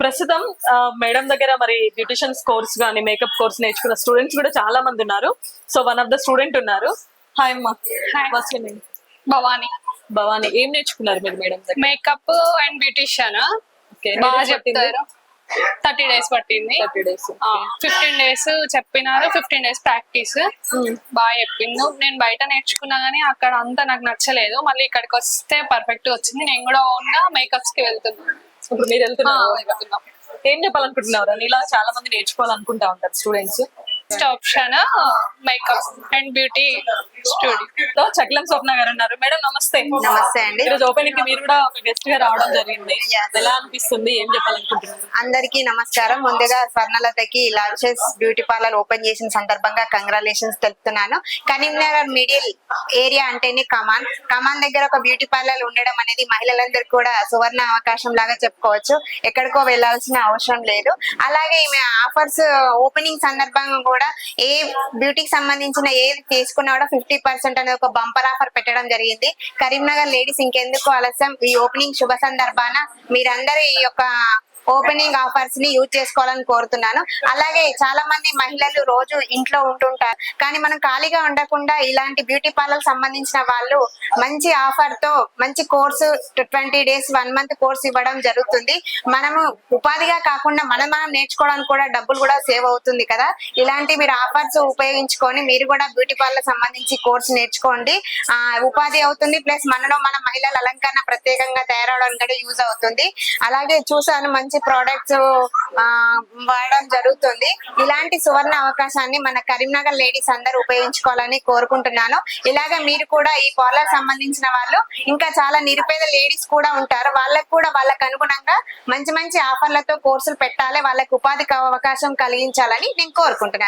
ప్రస్తుతం మేడం దగ్గర మరి బ్యూటిషియన్స్ కోర్స్ కానీ మేకప్ కోర్స్ నేర్చుకున్న స్టూడెంట్స్ కూడా చాలా మంది ఉన్నారు. So one of the student ఉన్నారు. హాయ్ అమ్మా? భవానీ. భవాని. ఏం నేర్చుకున్నారు మీరు మేడం మేకప్ అండ్ బ్యూటిషియన్ బాగా? చెప్తారు థర్టీ డేస్ పట్టింది. థర్టీ డేస్ ఫిఫ్టీన్ డేస్ చెప్పినారు ఫిఫ్టీన్ డేస్ ప్రాక్టీస్. బాగా చెప్పిండు. నేను బయట నేర్చుకున్నా గానీ అక్కడ అంతా నాకు నచ్చలేదు. మళ్ళీ ఇక్కడికి వస్తే పర్ఫెక్ట్ వచ్చింది. నేను కూడా ఓన్గా మేకప్స్కి వెళ్తున్నాను ఇప్పుడు మీరు వెళ్తున్నారు. ఏం చెప్పాలనుకుంటున్నారు నీలా చాలా మంది నేర్చుకోవాలనుకుంటా ఉంటారు students. First option makeup and beauty studio Chaklam Swapna గారు ఉన్నారు. మేడం నమస్తే. నమస్తే అండి. ఈరోజు ఓపెనింగ్కి మీరు కూడా ఒక గెస్ట్గా రావడం జరిగింది. ఎలా అనిపిస్తుంది? ఏం చెప్పాలనుకుంటున్నారు? అందరికీ నమస్కారం. ముందుగా స్వర్ణలతకి లాల్చెస్ బ్యూటీ పార్లర్ ఓపెన్ చేసిన సందర్భంగా కంగ్రాచులేషన్స్ తెలుపుతున్నాను. కరీంనగర్ మిడిల్ ఏరియా అంటేనే కమాన్. కమాన్ దగ్గర ఒక బ్యూటీ పార్లర్ ఉండడం అనేది మహిళలందరికీ కూడా సువర్ణ అవకాశం లాగా చెప్పుకోవచ్చు. ఎక్కడికో వెళ్ళాల్సిన అవసరం లేదు. అలాగే ఈమె ఆఫర్స్ ఓపెనింగ్ సందర్భంగా కూడా ఏ బ్యూటీకి సంబంధించిన ఏది తీసుకున్నా కూడా ఫిఫ్టీ పర్సెంట్ అనేది ఒక బంపర్ ఆఫర్ పెట్టడం జరిగింది. కరీంనగర్ లేడీస్ ఇంకెందుకు ఆలస్యం? ఈ ఓపెనింగ్ శుభ సందర్భాన మీరందరూ ఈ యొక్క ఓపెనింగ్ ఆఫర్స్ని యూజ్ చేసుకోవాలని కోరుతున్నాను. అలాగే చాలా మంది మహిళలు రోజు ఇంట్లో ఉంటుంటారు. కానీ మనం ఖాళీగా ఉండకుండా ఇలాంటి బ్యూటీ పార్లర్ సంబంధించిన వాళ్ళు మంచి ఆఫర్తో మంచి course twenty days one month course ఇవ్వడం జరుగుతుంది. మనము ఉపాధిగా కాకుండా మనం మనం నేర్చుకోవడానికి కూడా డబ్బులు కూడా సేవ్ అవుతుంది కదా. ఇలాంటి మీరు ఆఫర్స్ ఉపయోగించుకొని మీరు కూడా బ్యూటీ పార్లర్ సంబంధించి కోర్స్ నేర్చుకోండి. ఆ ఉపాధి అవుతుంది. ప్లస్ మనలో మన మహిళల అలంకరణ ప్రత్యేకంగా తయారవడానికి కూడా యూజ్ అవుతుంది. అలాగే చూసాను మంచి ప్రోడక్ట్స్ వాడడం జరుగుతుంది. ఇలాంటి సువర్ణ అవకాశాన్ని మన కరీంనగర్ లేడీస్ అందరూ ఉపయోగించుకోవాలని కోరుకుంటున్నాను. ఇలాగే మీరు కూడా ఈ పార్లర్ సంబంధించిన వాళ్ళు ఇంకా చాలా నిరుపేద లేడీస్ కూడా ఉంటారు. వాళ్ళకు కూడా వాళ్ళకు అనుగుణంగా మంచి మంచి ఆఫర్లతో కోర్సులు పెట్టాలి వాళ్ళకి ఉపాధి అవకాశం కలిగించాలని నేను కోరుకుంటున్నాను.